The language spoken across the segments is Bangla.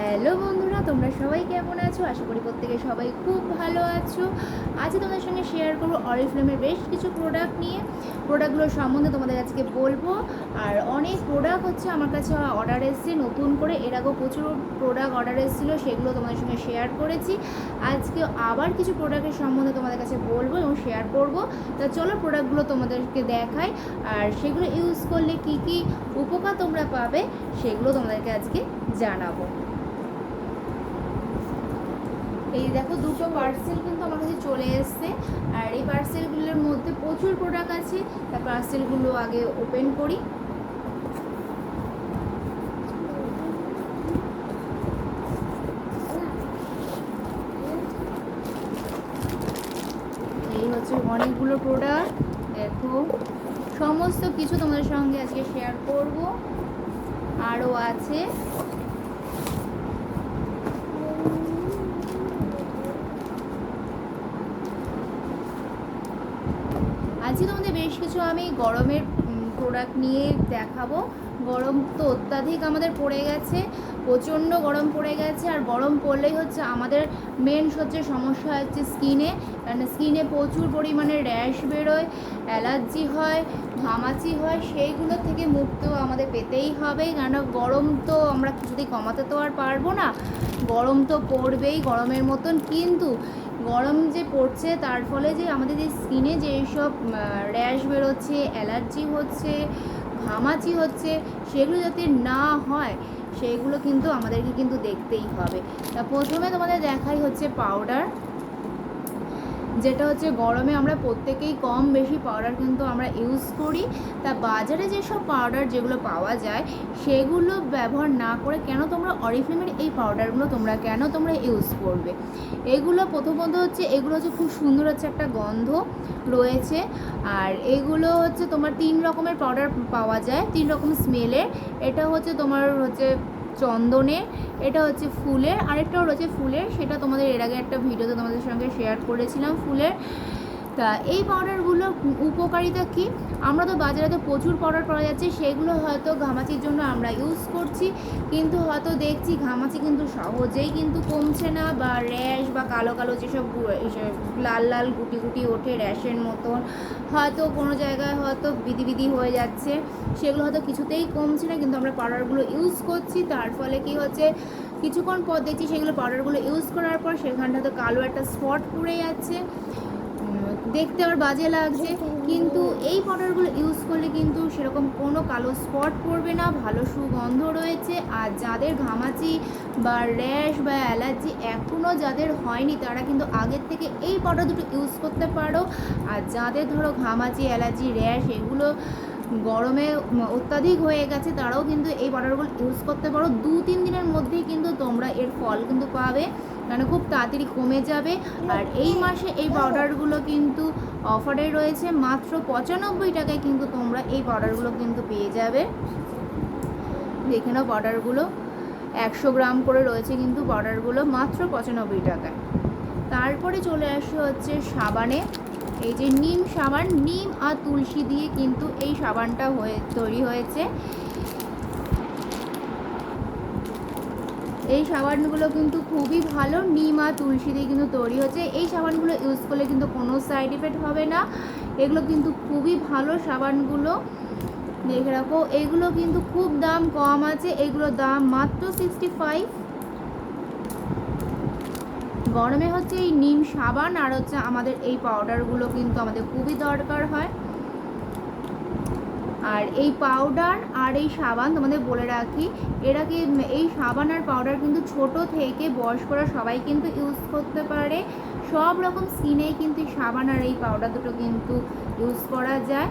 হ্যালো বন্ধুরা, তোমরা সবাই কেমন আছো? আশা করি প্রত্যেকে সবাই খুব ভালো আছো। আজকে তোমাদের সঙ্গে শেয়ার করব অরিফ্লেমের বেশ কিছু প্রোডাক্ট নিয়ে। প্রোডাক্টগুলোর সম্বন্ধে তোমাদের আজকে বলব। আর অনেক প্রোডাক্ট হচ্ছে আমার কাছে অর্ডার এসেছে নতুন করে। এর আগেও প্রচুর প্রোডাক্ট অর্ডার এসেছিল, সেগুলো তোমাদের সঙ্গে শেয়ার করেছি। আজকে আবার কিছু প্রোডাক্টের সম্বন্ধে তোমাদের কাছে বলব এবং শেয়ার করব। তা চলো প্রোডাক্টগুলো তোমাদেরকে দেখাই। আর সেগুলো ইউজ করলে কি কি উপকার তোমরা পাবে, সেগুলো তোমাদেরকে আজকে জানাব। এই দেখো দুটো পার্সেল কিন্তু আমার কাছে চলে এসছে। আর এই পার্সেলগুলোর মধ্যে প্রচুর প্রোডাক্ট আছে। তা পার্সেলগুলো আগে ওপেন করি। এই হচ্ছে অনেকগুলো প্রোডাক্ট দেখো, সমস্ত কিছু তোমাদের সঙ্গে আজকে শেয়ার করব। আরও আছে আজকে তোমাদের বেশ কিছু আমি গরমের প্রোডাক্ট নিয়ে দেখাবো। গরম তো অত্যাধিক আমাদের পড়ে গেছে, প্রচণ্ড গরম পড়ে গেছে, আর গরম পড়লেই হচ্ছে আমাদের মেন হচ্ছে সমস্যা হচ্ছে স্কিনে কারণ স্কিনে প্রচুর পরিমাণে র্যাশ বেরোয় অ্যালার্জি হয়, ঘামাচি হয়, সেইগুলো থেকে মুক্ত আমাদের পেতেই হবে, কেন গরম তো আমরা কিছুতেই কমাতে তো আর পারব না। গরম তো পড়বেই গরমের মতন, কিন্তু গরম যে পড়ছে, তার ফলে যে আমাদের যে স্কিনে যে সব র্যাশ বেরোচ্ছে অ্যালার্জি হচ্ছে, ঘামাচি হচ্ছে, সেগুলো যাতে না হয় সেইগুলো কিন্তু আমাদেরকে কিন্তু দেখতেই হবে। তা প্রথমে তোমাদের দেখাই হচ্ছে পাউডার যেটা হচ্ছে গরমে আমরা প্রত্যেকেই কম বেশি পাউডার কিন্তু আমরা ইউজ করি। তা বাজারে যেসব পাউডার যেগুলো পাওয়া যায়, সেগুলো ব্যবহার না করে কেন তোমরা অরিফ্লেমের এই পাউডারগুলো তোমরা কেন তোমরা ইউজ করবে? এগুলো প্রথমত হচ্ছে, এগুলো হচ্ছে খুব সুন্দর হচ্ছে একটা গন্ধ রয়েছে। আর এগুলো হচ্ছে তোমার তিন রকমের পাউডার পাওয়া যায়, তিন রকম স্মেলের এটা হচ্ছে তোমার হচ্ছে চন্দনের এটা হচ্ছে ফুলের আরেকটাও রয়েছে ফুলের, সেটা তোমাদের এর আগে একটা ভিডিওতে তোমাদের সঙ্গে শেয়ার করেছিলাম ফুলের। তা এই পাউডারগুলোর উপকারিতা কি? আমরা তো বাজারে তো প্রচুর পাউডার পাওয়া যাচ্ছে, সেগুলো হয়তো ঘামাচির জন্য আমরা ইউজ করছি, কিন্তু হয়তো দেখছি ঘামাচি কিন্তু সহজেই কিন্তু কমছে না, বা র্যাশ বা কালো কালো যেসব লাল লাল গুটি গুটি ওঠে র্যাশের মতন, হয়তো কোনো জায়গায় হয়তো বিধি বিধি হয়ে যাচ্ছে, সেগুলো হয়তো কিছুতেই কমছে না, কিন্তু আমরা পাউডারগুলো ইউজ করছি, তার ফলে কি হচ্ছে, কিছুক্ষণ পর দেখছি সেগুলো পাউডারগুলো ইউজ করার পর সেখানটা তো কালো একটা স্পট পড়ে যাচ্ছে দেখতে আবার বাজে লাগছে, কিন্তু এই পাউডারগুলো ইউজ করলে কিন্তু সেরকম কোনো কালো স্পট পড়বে না, ভালো সুগন্ধ রয়েছে। আর যাদের ঘামাচি বা র্যাশ বা অ্যালার্জি এখনও যাদের হয়নি, তারা কিন্তু আগের থেকে এই পাউডার দুটো ইউজ করতে পারো। আর যাদের ধরো ঘামাচি অ্যালার্জি র্যাশ এগুলো গরমে অত্যাধিক হয়ে গেছে, তারাও কিন্তু এই পাউডারগুলো ইউজ করতে পারো। দু তিন দিনের মধ্যেই কিন্তু তোমরা এর ফল কিন্তু পাবে। মানে খুব তাড়াতাড়ি কমে যাবে। আর এই মাসে এই পাউডারগুলো কিন্তু অফারে রয়েছে। মাত্র পঁচানব্বই টাকায় কিন্তু তোমরা এই পাউডারগুলো কিন্তু পেয়ে যাবে। দেখে নাও পাউডারগুলো একশো গ্রাম করে রয়েছে কিন্তু পাউডারগুলো মাত্র পঁচানব্বই টাকায়। তারপরে চলে আসে হচ্ছে সাবানে। এই যে নিম সাবান, নিম আর তুলসী দিয়ে কিন্তু এই সাবানটা হয়ে তৈরি হয়েছে। এই সাবানগুলো কিন্তু খুবই ভালো, নিম আর তুলসী দিয়ে কিন্তু তৈরি হচ্ছে। এই সাবানগুলো ইউজ করলে কিন্তু কোনো সাইড এফেক্ট হবে না। এগুলো কিন্তু খুবই ভালো সাবানগুলো। দেখে রাখো, এগুলো কিন্তু খুব দাম কম আছে। এগুলোর দাম মাত্র সিক্সটি ফাইভ গরমে হচ্ছে এই নিম সাবান আর হচ্ছে আমাদের এই পাউডারগুলো কিন্তু আমাদের খুবই দরকার হয়। আর এই পাউডার আর এই সাবান তোমাদের বলে রাখি এরা কি এই সাবান আর পাউডার কিন্তু ছোট থেকে বয়স্করা সবাই কিন্তু ইউজ করতে পারে। সব রকম স্কিনে কিন্তু সাবান আর এই পাউডার দুটো কিন্তু ইউজ করা যায়।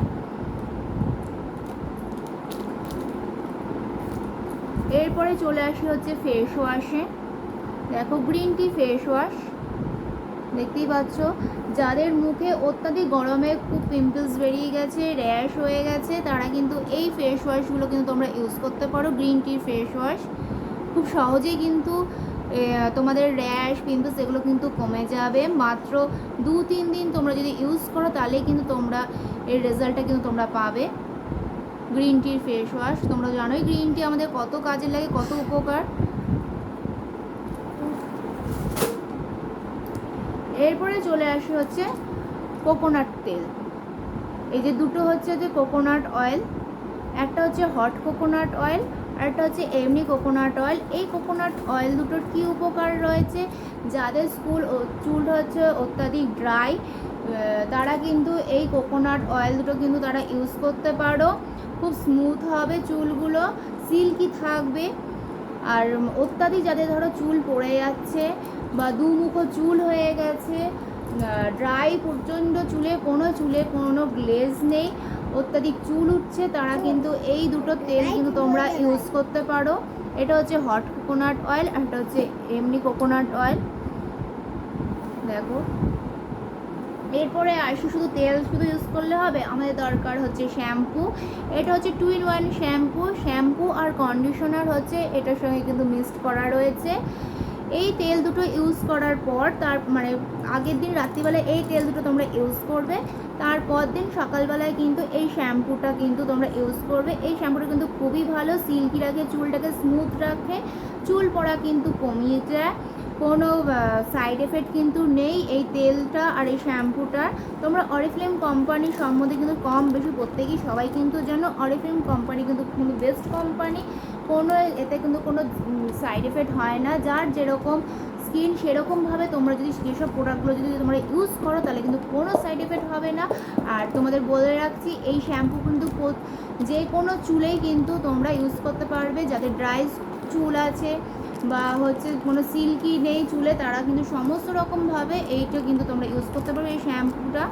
এরপরে চলে আসি হচ্ছে ফেস ওয়াশে দেখো গ্রিন টি ফেস ওয়াশ দেখতেই পাচ্ছ, যাদের মুখে অত্যাধিক গরমে খুব পিম্পলস বেরিয়ে গেছে র্যাশ হয়ে গেছে, তারা কিন্তু এই ফেস ওয়াশগুলো কিন্তু তোমরা ইউজ করতে পারো গ্রিন টির ফেস ওয়াশ খুব সহজেই কিন্তু তোমাদের র্যাশ পিম্পলস এগুলো কিন্তু কমে যাবে। মাত্র দু, তিন দিন তোমরা যদি ইউজ করো, তাহলেই কিন্তু তোমরা এর রেজাল্টটা কিন্তু তোমরা পাবে। গ্রিন টির ফেস ওয়াশ তোমরা জানোই গ্রিন টি আমাদের কত কাজে লাগে, কত উপকার। এরপরে চলে আসে হচ্ছে কোকোনাট তেল। এই যে দুটো হচ্ছে যে কোকোনাট অয়েল একটা হচ্ছে হট কোকোনাট অয়েল আর একটা হচ্ছে এমনি কোকোনাট অয়েল এই কোকোনাট অয়েল দুটোর কী উপকার রয়েছে? যাদের স্কুল চুল হচ্ছে অত্যাধিক ড্রাই তারা কিন্তু এই কোকোনাট অয়েল দুটো কিন্তু তারা ইউজ করতে পারো। খুব স্মুথ হবে চুলগুলো সিল্কি থাকবে। আর অত্যাধিক যাদের ধরো চুল পড়ে যাচ্ছে বা দুমুখো চুল হয়ে গেছে ড্রাই প্রচণ্ড চুলে, কোনো চুলে কোনো গ্লেজ নেই, অত্যাধিক চুল উঠছে, তারা কিন্তু এই দুটো তেল কিন্তু তোমরা ইউজ করতে পারো। এটা হচ্ছে হট কোকোনাট অয়েল আর এটা হচ্ছে এমনি কোকোনাট অয়েল দেখো। এরপরে আসি শুধু তেল শুধু ইউজ করলে হবে? আমাদের দরকার হচ্ছে শ্যাম্পু এটা হচ্ছে two in one shampoo shampoo R conditioner হচ্ছে, এটার সঙ্গে কিন্তু মিক্সড করা রয়েছে। এই তেল দুটো ইউজ করার পর, তার মানে আগের দিন রাত্রিবেলায় এই তেল দুটো তোমরা ইউজ করবে। তারপর দিন সকালবেলায় কিন্তু এই শ্যাম্পুটা কিন্তু তোমরা ইউজ করবে। এই শ্যাম্পুটা কিন্তু খুবই ভালো সিল্কি রাখে, চুলটাকে স্মুথ রাখে, চুল পড়া কিন্তু কমিয়ে যায়। কোনো সাইড এফেক্ট কিন্তু নেই এই তেলটা আর এই শ্যাম্পুটার তোমরা অরিফ্লেম কোম্পানি সম্বন্ধে কিন্তু কম বেশি প্রত্যেকেই সবাই কিন্তু জানো। অরিফ্লেম কোম্পানি কিন্তু কিন্তু বেস্ট কোম্পানি কোনো এতে কিন্তু কোনো সাইড এফেক্ট হয় না। যার যেরকম স্কিন সেরকমভাবে তোমরা যদি যেসব প্রোডাক্টগুলো যদি তোমরা ইউজ করো, তাহলে কিন্তু কোনো সাইড এফেক্ট হবে না। আর তোমাদের বলে রাখছি, এই শ্যাম্পু কিন্তু যে কোনো চুলেই কিন্তু তোমরা ইউজ করতে পারবে। যাদের ড্রাই চুল আছে বা হচ্ছে কোনো সিল্কি নেই চুলে, তারা কিন্তু সমস্ত রকমভাবে এইটা কিন্তু তোমরা ইউজ করতে পারবে এই শ্যাম্পুটা।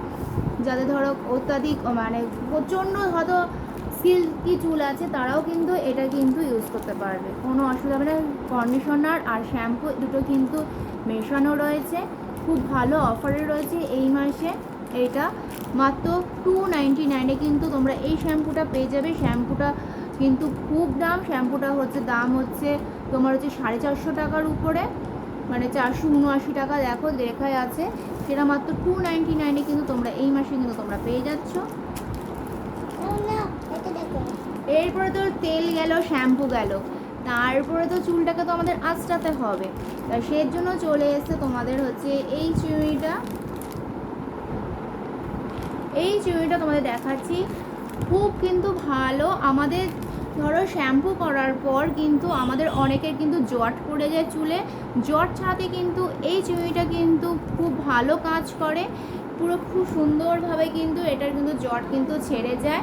যাদের ধরো অত্যাধিক মানে প্রচণ্ড হয়তো সিল্কি চুল আছে, তারাও কিন্তু এটা কিন্তু ইউজ করতে পারবে। কোনো অসুবিধা হবে না। কন্ডিশনার আর শ্যাম্পু দুটো কিন্তু মেশানো রয়েছে। খুব ভালো অফারে রয়েছে এই মাসে। এইটা মাত্র টু নাইনটি নাইনে কিন্তু তোমরা এই শ্যাম্পুটা পেয়ে যাবে। শ্যাম্পুটা কিন্তু খুব দাম শ্যাম্পুটা হচ্ছে দাম হচ্ছে তোমার হচ্ছে সাড়ে চারশো টাকার উপরে মানে চারশো উনআশি টাকা। দেখো লেখায় আছে সেটা মাত্র টু নাইনটি নাইনে কিন্তু তোমরা এই মাসে কিন্তু তোমরা পেয়ে যাচ্ছ। এরপরে তো তেল গেল শ্যাম্পু গেল। তারপরে তো চুলটাকে তো আমাদের আঁচড়াতে হবে। তা সের জন্য চলে এসছে তোমাদের হচ্ছে এই চিউড়িটা এই চিউড়িটা তোমাদের দেখাচ্ছি। খুব কিন্তু ভালো। আমাদের ধরো শ্যাম্পু করার পর কিন্তু আমাদের অনেকের কিন্তু জট পড়ে যায় চুলে। জট ছাড়াতে কিন্তু এই চিউড়িটা কিন্তু খুব ভালো কাজ করে। পুরো খুব সুন্দরভাবে কিন্তু এটার কিন্তু জট কিন্তু ছেড়ে যায়।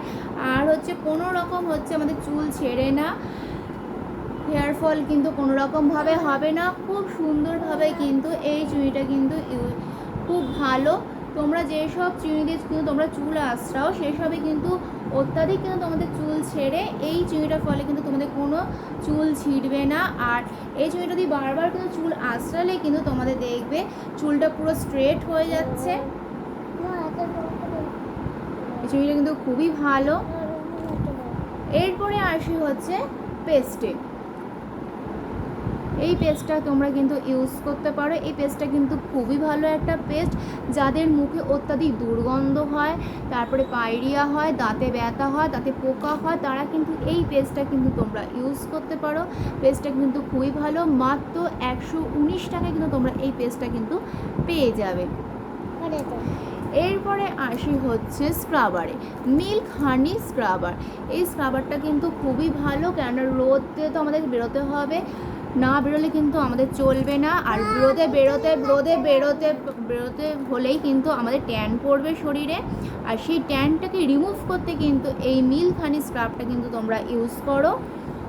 আর হচ্ছে কোনো রকম হচ্ছে আমাদের চুল ছেড়ে না। হেয়ার ফল কিন্তু কোনো রকমভাবে হবে না। খুব সুন্দরভাবে কিন্তু এই চুড়িটা কিন্তু খুব ভালো। তোমরা যেসব চিনি দিয়ে কিন্তু তোমরা চুল আশ্রাও সেসবই কিন্তু অত্যাধিক কিন্তু তোমাদের চুল ছেড়ে এই চিনিটার ফলে কিন্তু তোমাদের কোনো চুল ছিঁড়বে না। আর এই চুঁড়িটা দিয়ে বারবার কিন্তু চুল আশ্রালে কিন্তু তোমাদের দেখবে চুলটা পুরো স্ট্রেট হয়ে যাচ্ছে। এই চুঁড়িটা কিন্তু খুবই ভালো। এরপরে আসি হচ্ছে পেস্টে এই পেস্টটা তোমরা কিন্তু ইউজ করতে পারো। এই পেস্টটা কিন্তু খুবই ভালো একটা পেস্ট, যাদের মুখে অত্যাধিক দুর্গন্ধ হয়, তারপরে পায়রিয়া হয়, দাঁতে ব্যথা হয়, দাঁতে পোকা হয়, তারা কিন্তু এই পেস্টটা কিন্তু তোমরা ইউজ করতে পারো। পেস্টটা কিন্তু খুবই ভালো, মাত্র একশো উনিশ টাকায় কিন্তু তোমরা এই পেস্টটা কিন্তু পেয়ে যাবে। এরপরে আসি হচ্ছে স্ক্রাবারে মিল্ক হানি স্ক্রাবার এই স্ক্রাবারটা কিন্তু খুবই ভালো, কেননা রোদে তো আমাদের বেরোতে হবে। না বেরোলে কিন্তু আমাদের চলবে না। আর রোদে বেরোতে রোদে বেরোতে বেরোতে হলেই কিন্তু আমাদের ট্যান পড়বে শরীরে। আর সেই ট্যানটাকে রিমুভ করতে কিন্তু এই মিল্ক হানি স্ক্রাবটা কিন্তু তোমরা ইউজ করো।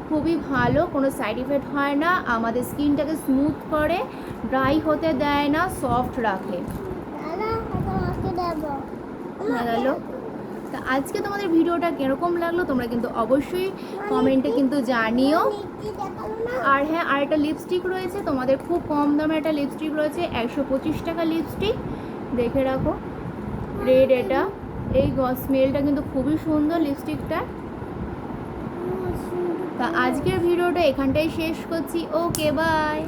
খুবই ভালো কোনো সাইড ইফেক্ট হয় না। আমাদের স্কিনটাকে স্মুথ করে ড্রাই হতে দেয় না সফট রাখে। হয়ে তা আজকে তোমাদের ভিডিওটা কীরকম লাগল তোমরা কিন্তু অবশ্যই কমেন্টে কিন্তু জানিও। আর হ্যাঁ আর একটা লিপস্টিক রয়েছে, তোমাদের খুব কম দামে একটা লিপস্টিক রয়েছে, একশো পঁচিশ টাকা লিপস্টিক দেখে রাখো রেড এটা। এই স্মেলটা কিন্তু খুবই সুন্দর লিপস্টিকটা তা আজকের ভিডিওটা এখানটাই শেষ করছি। Okay bye